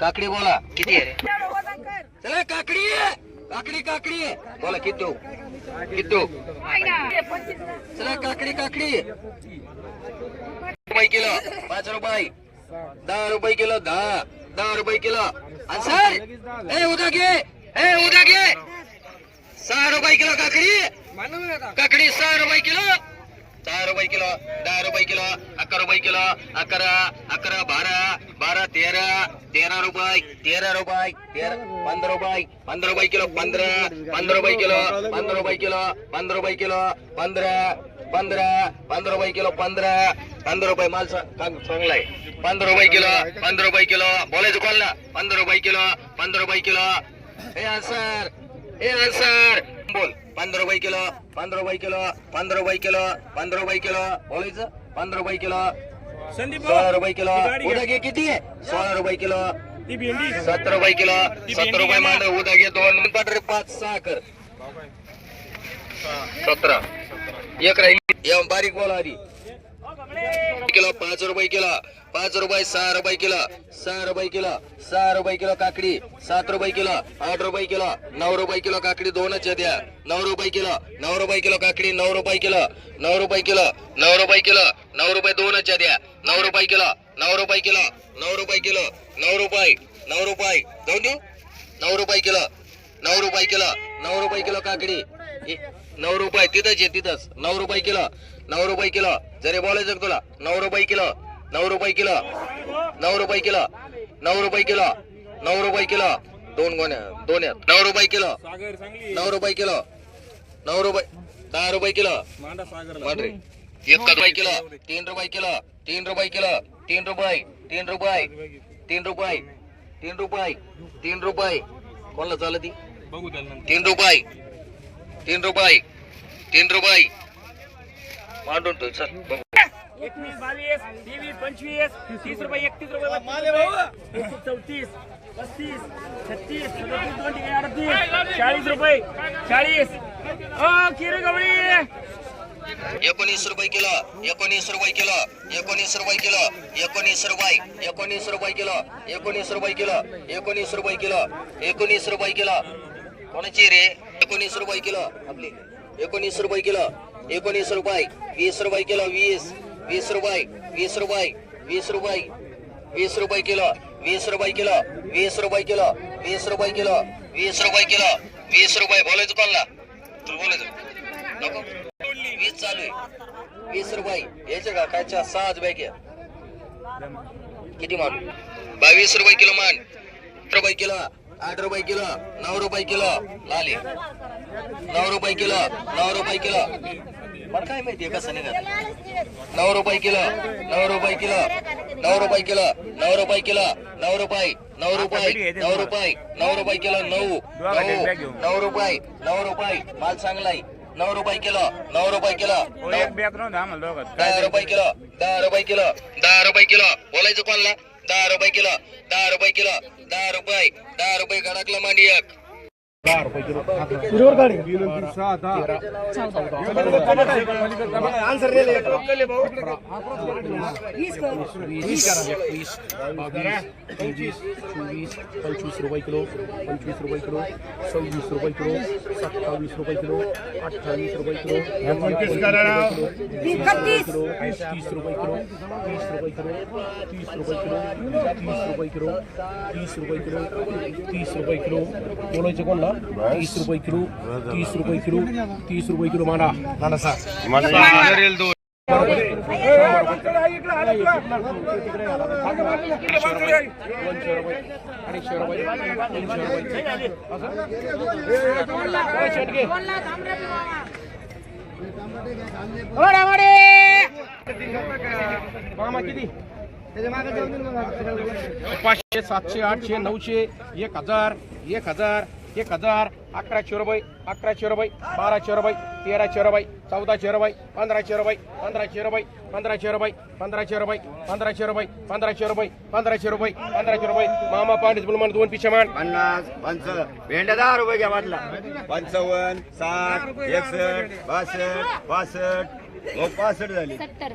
काकडी बोला. किती आहे चला काकडी काकडी काकडी बोला किती देऊ? किती देऊ? चला काकडी काकडी. रुपये किलो. पाच रुपये. दहा रुपये किलो दहा. दहा रुपये किलो. सर ए उद्या घे. ए उद्या घे. सहा रुपये किलो काकडी. काकडी सहा रुपये किलो. दहा रुपये किलो दहा रुपये किलो अकरा रुपये किलो अकरा अकरा बारा बारा तेरा तेरा रुपये तेरा रुपये तेरा पंधरा रुपये पंधरा रुपये किलो पंधरा पंधरा रुपये किलो पंधरा रुपये किलो पंधरा रुपये किलो पंधरा पंधरा पंधरा रुपये किलो पंधरा पंधरा रुपये माल चा- चांग- चांगला आहे पंधरा रुपये किलो पंधरा रुपये किलो बोलायचं कोणला पंधरा रुपये किलो पंधरा रुपये किलो हे सर हे सर बोल पंधरा रुपये किलो पंधरा रुपये किलो पंधरा रुपये किलो पंधरा रुपये किलो. बोलायचं? पंधरा रुपये किलो. संदीप सोळा रुपये किलो. उद्या घे किती? आहे सोळा रुपये किलो. ती भेंडी सतरा रुपये किलो. सतरा रुपये. मांड उद्या घे दोन. पाच सहा कर. सतरा. एक राहील. या बारीक बोला आधी. किलो पाच रुपये किलो पाच रुपये सहा रुपये किलो सहा रुपये किलो सहा रुपये किलो काकडी सात रुपये किलो आठ रुपये किलो नऊ रुपये किलो काकडी दोनच द्या नऊ रुपये किलो नऊ रुपये किलो काकडी नऊ रुपये किलो नऊ रुपये किलो नऊ रुपये किलो नऊ रुपये दोनच द्या नऊ रुपये किलो नऊ रुपये किलो नऊ रुपये किलो नऊ रुपये नऊ रुपये जाऊन देऊ नऊ रुपये किलो नऊ रुपये किलो नऊ रुपये किलो काकडी नऊ रुपये तिथंच आहे तिथंच नऊ रुपये किलो नऊ रुपये किलो जरी बोलायचं का तुला नऊ रुपये किलो नऊ रुपये किलो नऊ रुपये किलो नऊ रुपये किलो नऊ रुपये किलो दोन गोण्या दोन आहेत नऊ रुपये किलो सागर चांगली नऊ रुपये किलो नऊ रुपये दहा रुपये किलो मांडरे एक रुपये किलो तीन रुपये किलो तीन रुपये किलो तीन रुपये तीन रुपये तीन रुपये तीन रुपये तीन रुपये कोणाला चालत ती बघू त्याला नंतर तीन रुपये तीन रुपये तीन रुपये मांडून तो चल बघू. एकवीस बावीस तेवीस पंचवीस तीस रुपये एकतीस रुपये चौतीस पस्तीस छत्तीस सदतीस अडतीस चाळीस रुपये चाळीस. किरे गवळी. एकोणीस रुपये किलो एकोणीस रुपये किलो एकोणीस रुपये किलो एकोणीस रुपये एकोणीस रुपये किलो एकोणीस रुपये किलो एकोणीस रुपये किलो एकोणीस रुपये किलो. कोणाची रे? एकोणीस रुपये किलो आपली. एकोणीस रुपये किलो. एकोणीस रुपये वीस रुपये किलो वीस वीस रुपये वीस रुपये वीस रुपये वीस रुपये किलो वीस रुपये किलो वीस रुपये किलो वीस रुपये किलो वीस रुपये किलो वीस रुपये. बोलायचं कोणला? तू बोलायचं. नको. वीस चालू आहे. वीस रुपये. यायचे का? कायच्या सहा बॅग. किती मान बावीस रुपये किलो मान रुपये किलो. आठ रुपये किलो नऊ रुपये किलो लाली नऊ रुपये किलो नऊ रुपये किलो मला काय माहितीये कसं निघत नऊ रुपये किलो नऊ रुपये किलो नऊ रुपये किलो नऊ रुपये किलो नऊ रुपये नऊ रुपये नऊ रुपये नऊ रुपये किलो नऊ नऊ नऊ रुपये नऊ रुपये माल चांगलाय नऊ रुपये किलो नऊ रुपये किलो दहा रुपये किलो दहा रुपये किलो दहा रुपये किलो बोलायचं कोणला दहा रुपये किलो दहा रुपये किलो दहा रुपये दहा रुपये गडाकला मांडी एक. पंचवीस चोवीस पंचवीस रुपये किलो पंचवीस रुपये किलो सव्वीस रुपये किलो सत्तावीस रुपये किलो अठ्ठावीस रुपये किलो तीस किलो तीस रुपये किलो तीस रुपये किलो तीस रुपये किलो तीस रुपये किलो तीस रुपये किलो तीस रुपये किलो बोलायचे कोणला? तीस रुपये किलो तीस रुपये किलो तीस रुपये किलो मांडा. मामा किती पाचशे सातशे आठशे नऊशे एक हजार एक हजार. एक हजार अकराशे रुपये अकराशे रुपये बाराशे रुपये तेराशे रुपये चौदाशे रुपये पंधराशे रुपये पंधराशे रुपये पंधराशे रुपये पंधराशे रुपये पंधराशे रुपये पंधराशे रुपये पंधराशे रुपये पंधराशे रुपये. मामा पांडीस बुलमान दोन पिशे मान पन्नास पंचावन्न भेंड्या दहा रुपये घ्या म्हटला पंचावन्न साठ एकसष्ट बासष्ट बासष्ट मग पासष्ट झाली. सत्तर.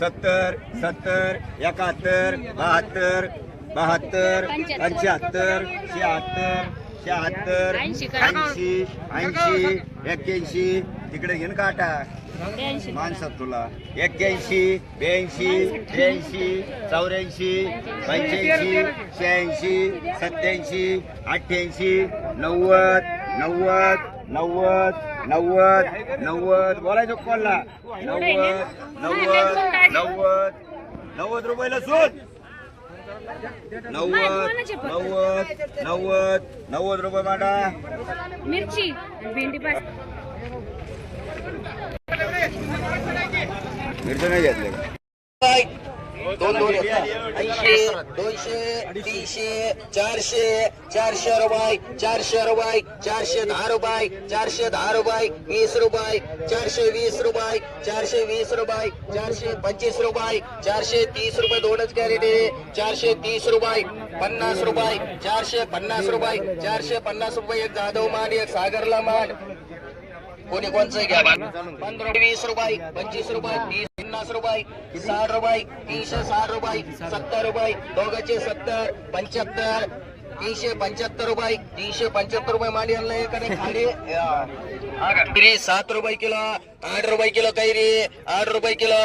सत्तर सत्तर एकाहत्तर बहात्तर बहात्तर पंच्याहत्तर शहात्तर शहात्तर ऐंशी करा. ऐंशी ऐंशी एक्क्याऐंशी. तिकडे घेऊन काटा. ब्याऐंशी. माणसात तुला. एक्क्याऐंशी ब्याऐंशी त्र्याऐंशी चौऱ्याऐंशी पंच्याऐंशी शहाऐंशी सत्याऐंशी अठ्ठ्याऐंशी नव्वद नव्वद नव्वद नव्वद नव्वद. बोलायचं कोणला? नव्वद नव्वद नव्वद. नव्वद रुपयाला सूट. नव्वद नव्वद नव्वद नव्वद रुपये मांडा. मिरची भेंडी पाच. मिरची नाही घेतले. दोन दोन. ऐंशी दोनशे तीनशे चारशे चारशे रुपये चारशे रुपये चारशे दहा रुपये चारशे दहा रुपये वीस रुपये चारशे वीस रुपये चारशे वीस रुपये चारशे पंचवीस रुपये चारशे तीस रुपये दोनच कॅरेट आहे चारशे तीस रुपये पन्नास रुपये चारशे पन्नास रुपये चारशे पन्नास रुपये एक जाधव मान एक सागरला मान कोणी कोणचं घ्या पंधरा वीस रुपये पंचवीस रुपये पन्नास रुपये साठ रुपये तीनशे साठ रुपये सत्तर रुपये दोघांचे सत्तर पंच्याहत्तर तीनशे पंच्याहत्तर रुपये तीनशे पंच्याहत्तर रुपये माडी आणलं एकाने खाली कैरी सात रुपये किलो आठ रुपये किलो कैरी आठ रुपये किलो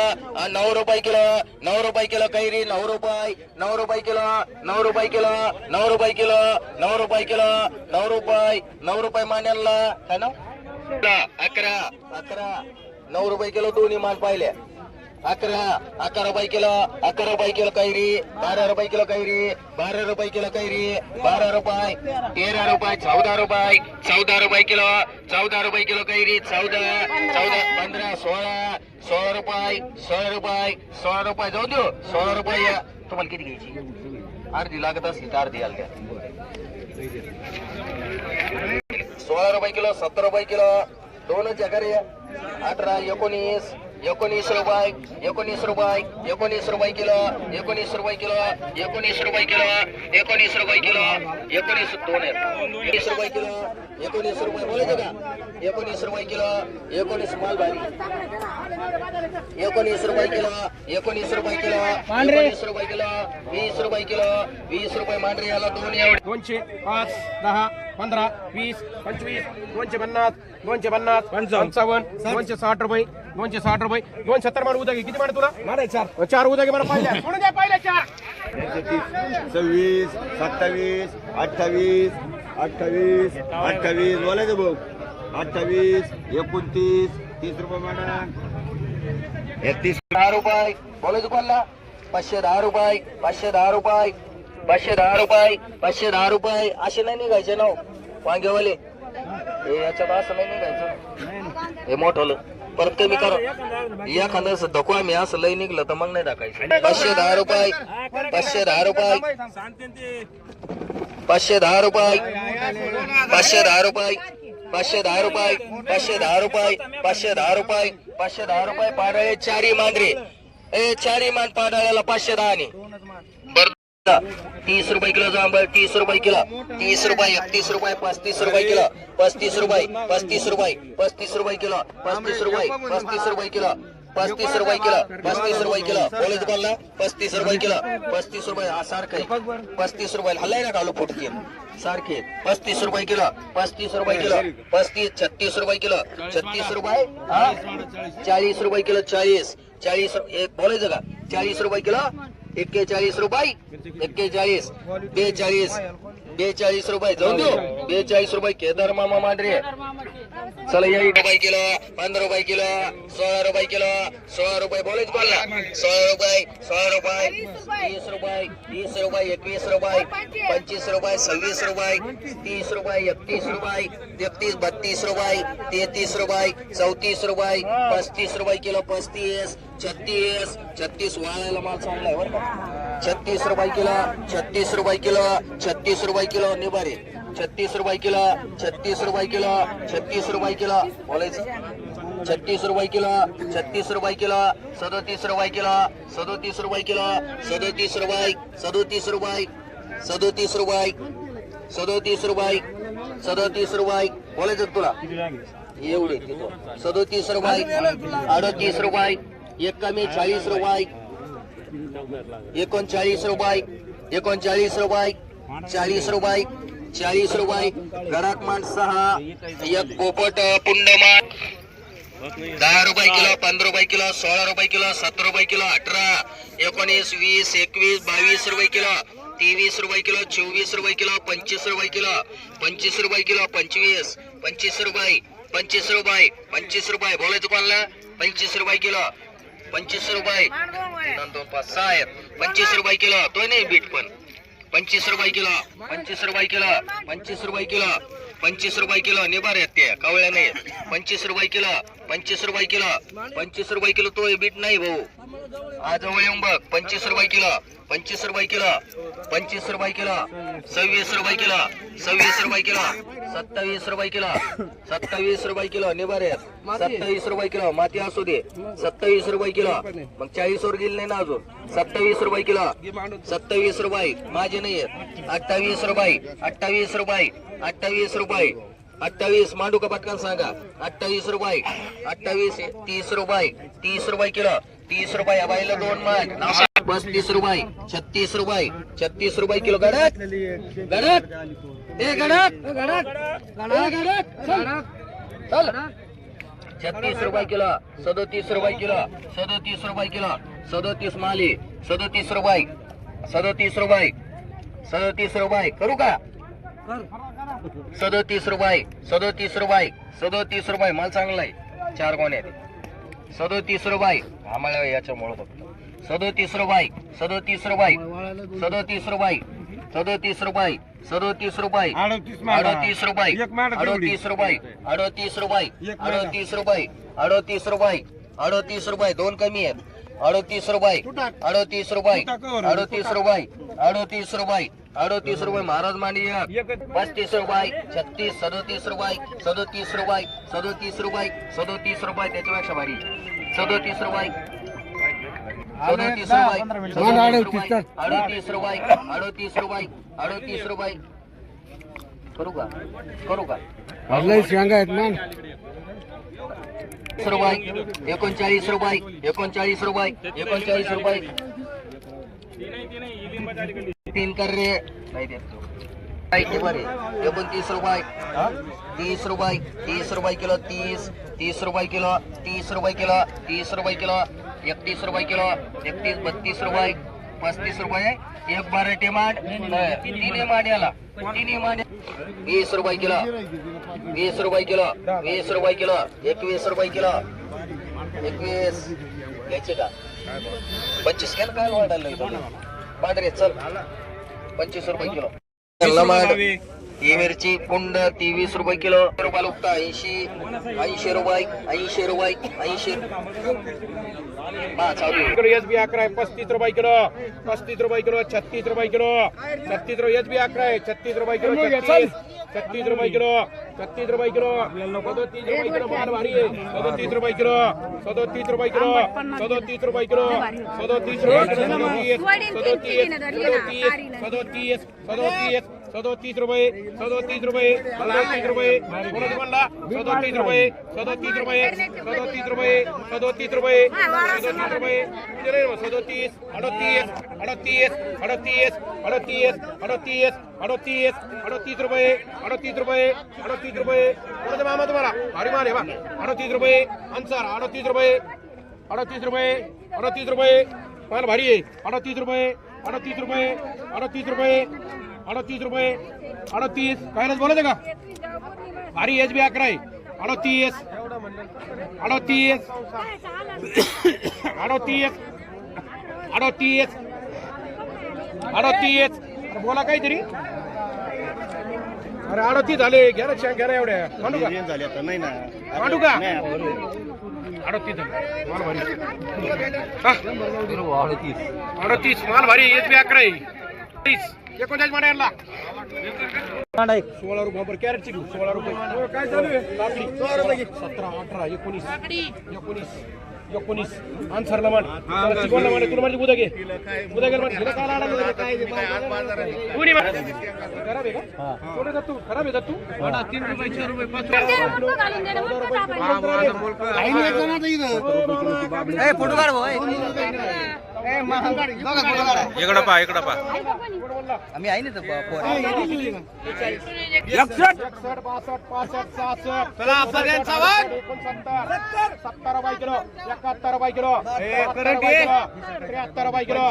नऊ रुपये किलो नऊ रुपये किलो कैरी नऊ रुपये नऊ रुपये किलो नऊ रुपये किलो नऊ रुपये किलो नऊ रुपये किलो नऊ रुपये नऊ रुपये मान्याला है ना? अकरा अकरा नऊ रुपये किलो दोन्ही माल पाहिले. अकरा अकरा रुपये किलो अकरा रुपये किलो कैरी बारा रुपये किलो कैरी बारा रुपये किलो कैरी बारा रुपये तेरा रुपये चौदा रुपये चौदा रुपये किलो चौदा रुपये किलो कैरी चौदा चौदा पंधरा सोळा सोळा रुपये सोळा रुपये सोळा रुपये जाऊ देऊ सोळा रुपये. तुम्हाला किती घ्यायची? अर्धी लागत असली तर अर्धी घ्या सोळा रुपये किलो सत्तर रुपये किलो दोनच जगारे अठरा एकोणीस एकोणीस रुपये एकोणीस रुपये एकोणीस रुपये किलो एकोणीस रुपये किलो एकोणीस रुपये किलो एकोणीस रुपये किलो एकोणीस दोन एकोणीस रुपये किलो एकोणीस रुपये बोलायचं का एकोणीस रुपये किलो एकोणीस माल भारी एकोणीस रुपये किलो एकोणीस रुपये किलो एकोणीस रुपये किलो वीस रुपये किलो वीस रुपये मांडरे याला दोन एवढे दोनशे पाच दहा पंधरा वीस पंचवीस दोनशे पन्नास दोनशे पन्नास पंचावन्न. दोनशे साठ रुपये दोनशे साठ रुपये दोन सत्तर मार उद्या. किती मार तुला? मारा चार. चार उद्या मला पाहिजे द्या पाहिजे चार. सव्वीस सत्तावीस अठ्ठावीस अठ्ठावीस अठ्ठावीस. बोलायचं भाऊ. अठ्ठावीस एकोणतीस तीस रुपये मॅडम एकतीस दहा रुपये. बोलायचं कोणला? पाचशे दहा रुपये पाचशे दहा रुपये. पाचशे दहा रुपये पाचशे दहा रुपये असे नाही निघायचे ना वांगेवाले हे याच्यात असं नाही निघायचं हे मोठं परत कमी करा एखादं असं धको आम्ही असं लय निघलं तर मग नाही टाकायचं पाचशे दहा रुपये पाचशे दहा रुपये पाचशे दहा रुपये पाचशे दहा रुपये पाचशे दहा रुपये पाचशे दहा रुपये पाचशे दहा रुपये पाचशे दहा रुपये पाडाळे चारी मांजरे ए चारी मान पाडाळ्याला पाचशे दहा ने तीस रुपये किलो जांभळ तीस रुपये किलो तीस रुपये एकतीस रुपये पस्तीस रुपये किलो पस्तीस रुपये पस्तीस रुपये पस्तीस रुपये किलो पस्तीस रुपये पस्तीस रुपये किलो पस्तीस रुपये किलो पस्तीस रुपये किलो बोलत बोलला पस्तीस रुपये किलो पस्तीस रुपये हा सारखं आहे. पस्तीस रुपये हल्लाय ना कालो फुटके सारखे पस्तीस रुपये किलो पस्तीस रुपये किलो पस्तीस छत्तीस रुपये किलो छत्तीस रुपये हा चाळीस रुपये किलो चाळीस चाळीस एक बोलायचं का चाळीस रुपये किलो एक्केचाळीस रुपये. एक्केचाळीस बेचाळीस बेचाळीस रुपये. जाऊन देऊ बेचाळीस रुपये. केदार मामा मांडरे. चला या रुपये किलो. पंधरा रुपये किलो सोळा रुपये किलो सोळा रुपये. बोलायच बोलला. सोळा रुपये सोळा रुपये तीस रुपये वीस रुपये एकवीस रुपये पंचवीस रुपये सव्वीस रुपये तीस रुपये एकतीस रुपये एकतीस बत्तीस रुपये तेहतीस रुपये चौतीस रुपये पस्तीस रुपये किलो पस्तीस छत्तीस छत्तीस वाळायला माल चांगला आहे बरं का. छत्तीस रुपये किलो छत्तीस रुपये किलो छत्तीस रुपये किलो निभारे. छत्तीस रुपये किलो छत्तीस रुपये किलो छत्तीस रुपये किलो. बोलायचं? छत्तीस रुपये किलो छत्तीस रुपये किलो सदोतीस रुपये किलो सदोतीस रुपये किलो सदोतीस रुपये सदोतीस रुपये सदोतीस रुपये सदोतीस रुपये सदोतीस रुपये. बोलायचं तुला? एवढे तिथं. सदोतीस रुपये अडतीस रुपये एक कमी चाळीस रुपये एकोणचाळीस रुपये एकोणचाळीस रुपये चाळीस रुपये चाळीस रुपये गडाक मांड सहा एक पोपट पुंडमान दहा रुपये किलो पंधरा रुपये किलो सोळा रुपये किलो सतरा रुपये किलो अठरा एकोणीस वीस एकवीस बावीस रुपये किलो तेवीस रुपये किलो चोवीस रुपये किलो पंचवीस रुपये किलो पंचवीस रुपये किलो पंचवीस पंचवीस रुपये पंचवीस रुपये पंचवीस रुपये बोलायचं कोणाला पंचवीस रुपये किलो पंचवीस रुपये दोन दोन पाच सहा आहेत पंचवीस रुपये किलो तो नाही बीट पण पंचवीस रुपये किलो पंचवीस रुपये किलो पंचवीस रुपये किलो पंचवीस रुपये किलो निभार आहेत ते कवळ्या नाही पंचवीस रुपये किलो पंचवीस रुपये किलो पंचवीस रुपये किलो तो बीट नाही भाऊ. आज जवळ येऊन बघ पंचवीस रुपये किलो. पंचवीस रुपये किलो पंचवीस रुपये किलो सव्वीस रुपये किलो सव्वीस रुपये किलो सत्तावीस रुपये किलो सत्तावीस रुपये किलो निभारे सत्तावीस रुपये किलो माती असू दे सत्तावीस रुपये किलो मग चाळीस वर गेली नाही ना अजून सत्तावीस रुपये किलो सत्तावीस रुपये माझे नाही अठ्ठावीस रुपये अठ्ठावीस रुपये अठ्ठावीस रुपये अठ्ठावीस मांडू का पटकन सांगा अठ्ठावीस रुपये अठ्ठावीस तीस रुपये तीस रुपये किलो तीस रुपये बाईला दोन मान पस्तीस रुपये छत्तीस रुपये छत्तीस रुपये किलो गडक गडक ए गडक गडक गडक चल छत्तीस रुपये किलो सदोतीस रुपये किलो सदोतीस रुपये किलो सदोतीस माली सदोतीस रुपये सदोतीस रुपये सदोतीस रुपये करू का? सदोतीस रुपये सदोतीस रुपये सदोतीस रुपये माल चांगला आहे चार कोणे सदोतीस रुपये आम्हाला याच्यामुळं सदोतीस रुपये सदोतीस रुपये सदोतीस रुपये सदोतीस रुपये सदोतीस रुपये अडोतीस रुपये अडोतीस रुपये अडोतीस रुपये अडोतीस रुपये अडोतीस रुपये अडोतीस रुपये दोन कमी आहेत अडोतीस रुपये अडोतीस रुपये अडोतीस रुपये अडोतीस रुपये अडोतीस रुपये महाराज मांडी पस्तीस रुपये छत्तीस सदोतीस रुपये सदोतीस रुपये सदोतीस रुपये सदोतीस रुपये त्याच्यापेक्षा भारी सदोतीस रुपये सदोतीस रुपये. अडोतीस रुपये. अडोतीस रुपये. अडोतीस रुपये. करू का? करू का? रुपये. एकोणचाळीस रुपये. एकोणचाळीस रुपये. एकोणचाळीस रुपये. तीन कर रे. नाही देत एकोणतीस रुपये. तीस रुपये. तीस रुपये किलो तीस. तीस रुपये किलो. तीस रुपये किलो. तीस रुपये किलो. एकतीस रुपये किलो एकतीस बत्तीस रुपये पस्तीस रुपये एक बारा टेमाड तिन्ही माड्याला तिन्ही माड्या वीस रुपये किलो वीस रुपये किलो वीस रुपये किलो एकवीस रुपये किलो एकवीस. घ्यायचे का? पंचवीस ना काय वाढायला पांढरे चल. पंचवीस रुपये किलो. ही मिरची पुंड ती वीस रुपये किलो रुपये लुकता ऐंशी ऐंशी रुपये ऐंशी रुपये ऐंशी हा चालू आहे. किलो एस बी अकरा आहे पस्तीस रुपये किलो पस्तीस रुपये किलो छत्तीस रुपये किलो छत्तीस रुपये एस बी अकरा आहे छत्तीस रुपये किलो छत्तीस छत्तीस रुपये किलो छत्तीस रुपये किलो सदोतीस रुपये किलो माल भारी आहे सदोतीस रुपये किलो सदोतीस रुपये किलो सदोतीस रुपये किलो सदोतीस रुपये किलो सदोतीस सदोतीस सदोतीस सदोतीस रुपये सदोतीस रुपये सदोतीस रुपये. कोणाचं म्हणला सदोतीस रुपये सदोतीस रुपये सदोतीस रुपये सदोतीस रुपये सदोतीस रुपये. सदोतीस अडतीस अडतीस अडतीस अडतीस अडतीस अडतीस अडतीस रुपये अडतीस रुपये अडतीस रुपये. कोणाचा मामा तुम्हाला. अरे मारे वा अडतीस रुपये अन्सार अडोतीस रुपये अडतीस रुपये अडतीस रुपये. माल भारी आहे. अडोतीस रुपये अडतीस रुपये अडोतीस रुपये अडोतीस रुपये. अडोतीस. काय बोलायचं का? भारी एच बी अकरा आहे. अडोतीस. अडोतीस. अडोतीस. अडोतीस. अडोतीस. बोला काहीतरी. अरे अडोतीस झाले. घ्या ना घ्या एवढ्या. मांडू का? झाले आता. नाही ना. मांडू का? अडोतीस माल भारी? अडोतीस. माल भारी एच बी अकरा आहे. तीस एकोणचाळीस माडा यांना सोळा रुपये बरं कॅरेट चिकू सोळा रुपये काय चालू आहे सतरा अठरा एकोणीस एकोणीस एकोणीस आन्सरला मान चिकवला मान तुला माझी उद्या घे उद्या मान हिला काय खराब आहे का कोणी तू खराब आहे जात तू तीन रुपये चार रुपये पाच रुपये. फोटो काढ इकडं पा इकडं पा पासष्ट सहासष्ट. एकोणसत्तर. सत्तर रुपये किलो. एकाहत्तर रुपये किलो. त्र्याहत्तर रुपये किलो.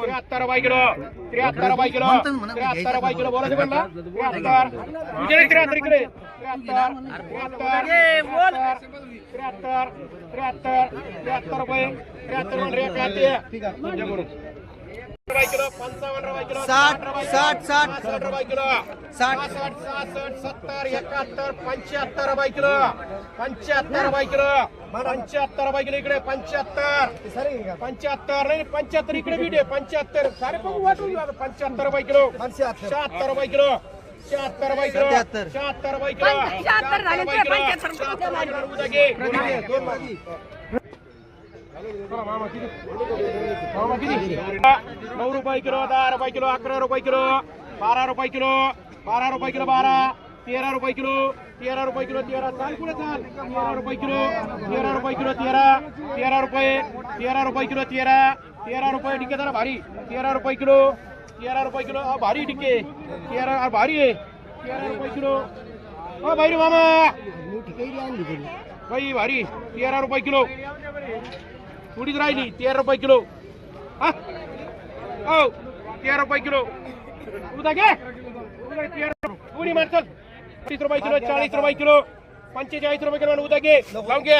त्र्याहत्तर रुपये किलो. त्र्याहत्तर रुपये किलो. त्र्याहत्तर रुपये किलो बोलायचं म्हणला त्र्याहत्तर इकडे. त्र्याहत्तर त्र्याहत्तर त्र्याहत्तर त्र्याहत्तर त्र्याहत्तर त्र्याहत्तर रुपये त्र्याहत्तर एकाहत्तर रुपये किलो पंचावन्न रुपये किलो साठ साठ साठ. साठ. रुपये किलो साठ साठ सहासष्ट सत्तर एकाहत्तर पंच्याहत्तर रुपये किलो पंच्याहत्तर रुपये किलो पंच्याहत्तर रुपये किलो इकडे पंच्याहत्तर. पंच्याहत्तर नाही पंच्याहत्तर इकडे आहे पंच्याहत्तर सारे बघू वाटून. पंच्याहत्तर रुपये किलो. शहात्तर रुपये किलो. शहात्तर शहात्तर शहात्तर उद्या घे. नऊ रुपये किलो दहा रुपये किलो अकरा रुपये किलो बारा रुपये किलो बारा रुपये किलो बारा तेरा रुपये किलो तेरा रुपये किलो तेरा चाल कुठे चाल तेरा रुपये किलो तेरा रुपये किलो तेरा तेरा रुपये तेरा रुपये किलो तेरा तेरा रुपये डिके जरा भारी तेरा रुपये किलो तेरा रुपये किलो हा, भारी डिके तेरा हा, भारी आहे तेरा रुपये किलो हा भारी मामा बाई भारी तेरा रुपये किलो थोडीच राहिली तेरा रुपये किलो हा हो तेरा रुपये किलो उद्या घे तेरा मार चल तीस रुपये किलो चाळीस रुपये किलो पंचेचाळीस रुपये किलो उद्या घे लावून घे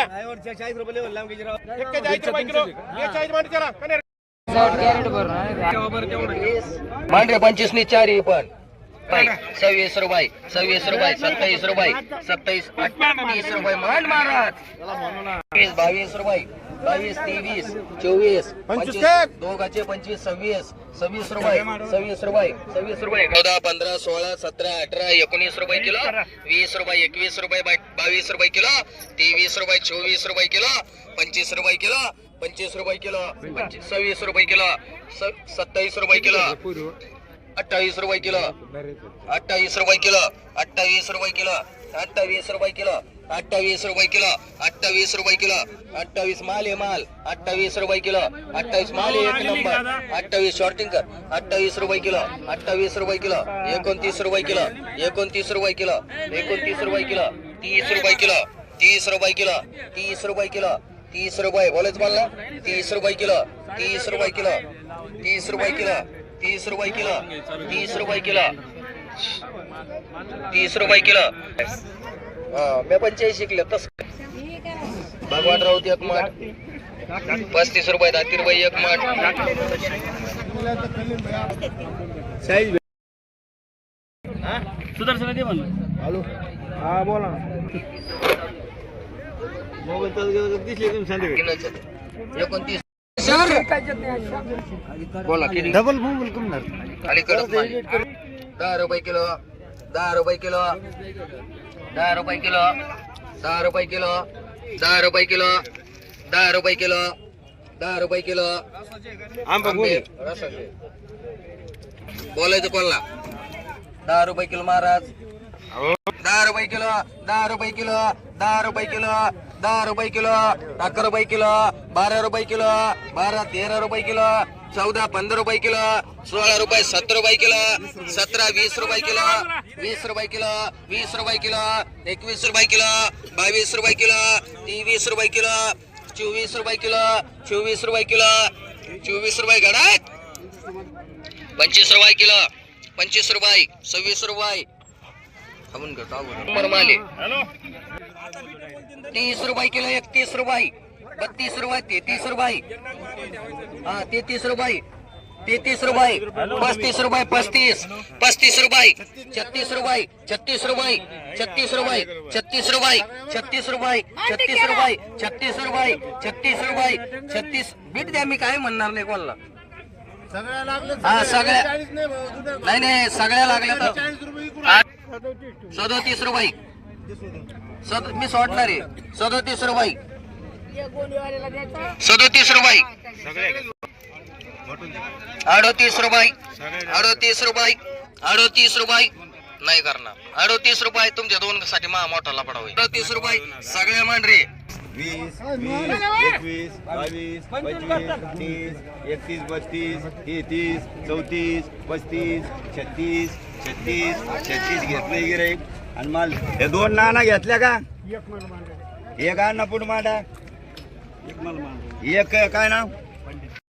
एक्केचाळीस रुपये किलो बेचाळीस त्याला का नाही? मांडरे पंचवीस नी चार पण. सव्वीस रुपये सव्वीस रुपये सत्तावीस रुपये सत्तावीस अठ्ठावीस रुपये. मांड महाराज वीस बावीस रुपये बावीस तेवीस चोवीस पंचवीस दोघाचे पंचवीस सव्वीस सव्वीस रुपये सव्वीस रुपये सव्वीस रुपये. चौदा पंधरा सोळा सतरा अठरा एकोणीस रुपये किलो. वीस रुपये एकवीस रुपये बावीस रुपये किलो. तेवीस रुपये चोवीस रुपये किलो. पंचवीस रुपये किलो. पंचवीस रुपये किलो पंचवीस सव्वीस रुपये किलो सत्तावीस रुपये किलो अठ्ठावीस रुपये किलो अठ्ठावीस रुपये किलो अठ्ठावीस रुपये किलो अठ्ठावीस रुपये किलो अठ्ठावीस रुपये किलो अठ्ठावीस रुपये किलो अठ्ठावीस माल आहे माल अठ्ठावीस रुपये किलो अठ्ठावीस माल एक नंबर अठ्ठावीस शॉर्टिंग कर अठ्ठावीस रुपये किलो अठ्ठावीस रुपये किलो एकोणतीस रुपये किलो एकोणतीस रुपये किलो एकोणतीस रुपये किलो तीस रुपये किलो तीस रुपये किलो तीस रुपये किलो तीस रुपये बोलायचं मला तीस रुपये किलो तीस रुपये किलो तीस रुपये किलो तीस रुपये किलो तीस रुपये किलो तीस रुपये किलो. हा मी पंचाळीस शिकले तस. भगवान राऊत एक माठ पस्तीस रुपये दाती रुपये एक माठ सुदर्शन दे म्हणलं तीनच. एकोणतीस बोला किती डबल मोबाईल कमणार. दहा रुपये किलो दहा रुपये किलो दहा रुपये किलो दहा रुपये किलो दहा रुपये किलो दहा रुपये किलो दहा रुपये किलो आंबे. बोलायचं कोणला दहा रुपये किलो महाराज दहा रुपये किलो दहा रुपये किलो दहा रुपये किलो दहा रुपये किलो अकरा रुपये किलो बारा रुपये किलो बारा तेरा रुपये किलो चौदा पंधरा रुपये किलो सोळा रुपये सतरा रुपये किलो सतरा वीस रुपये किलो वीस रुपये किलो वीस रुपये किलो एकवीस रुपये किलो बावीस रुपये किलो तेवीस रुपये किलो चोवीस रुपये किलो चोवीस रुपये किलो चोवीस रुपये गडात पंचवीस रुपये किलो पंचवीस रुपये सव्वीस रुपये थांबून घेतो अगोदर माले तीस रुपये किलो एकतीस रुपये. बत्तीस रुपये तेहतीस रुपये. हा तेहतीस रुपये. तेहतीस रुपये. पस्तीस रुपये पस्तीस. पस्तीस रुपये. छत्तीस रुपये छत्तीस रुपये. छत्तीस रुपये छत्तीस रुपये. छत्तीस रुपये छत्तीस रुपये. छत्तीस रुपये छत्तीस रुपये. छत्तीस. बीट द्या मी काय म्हणणार नाही कोणाला. हा सगळ्या नाही नाही सगळ्या लागल्या तर सदोतीस रुपये. सद मी सोडणार आहे. सदोतीस रुपये. सदोतीस रुपये. अडोतीस रुपये. अडोतीस रुपये. अडोतीस रुपये. नाही करणार. अडोतीस रुपये तुमच्या दोन साठी मा मोठा लपडा होईल. अडोतीस रुपये. सगळे मांडरे. वीस वीस एकवीस बावीस पंचवीस तीस एकतीस बत्तीस तेहतीस चौतीस पस्तीस छत्तीस छत्तीस छत्तीस घेतले गिरे आणि माल हे दोन नाना घेतल्या का? एक अन्न मांडा. एक काय नाव?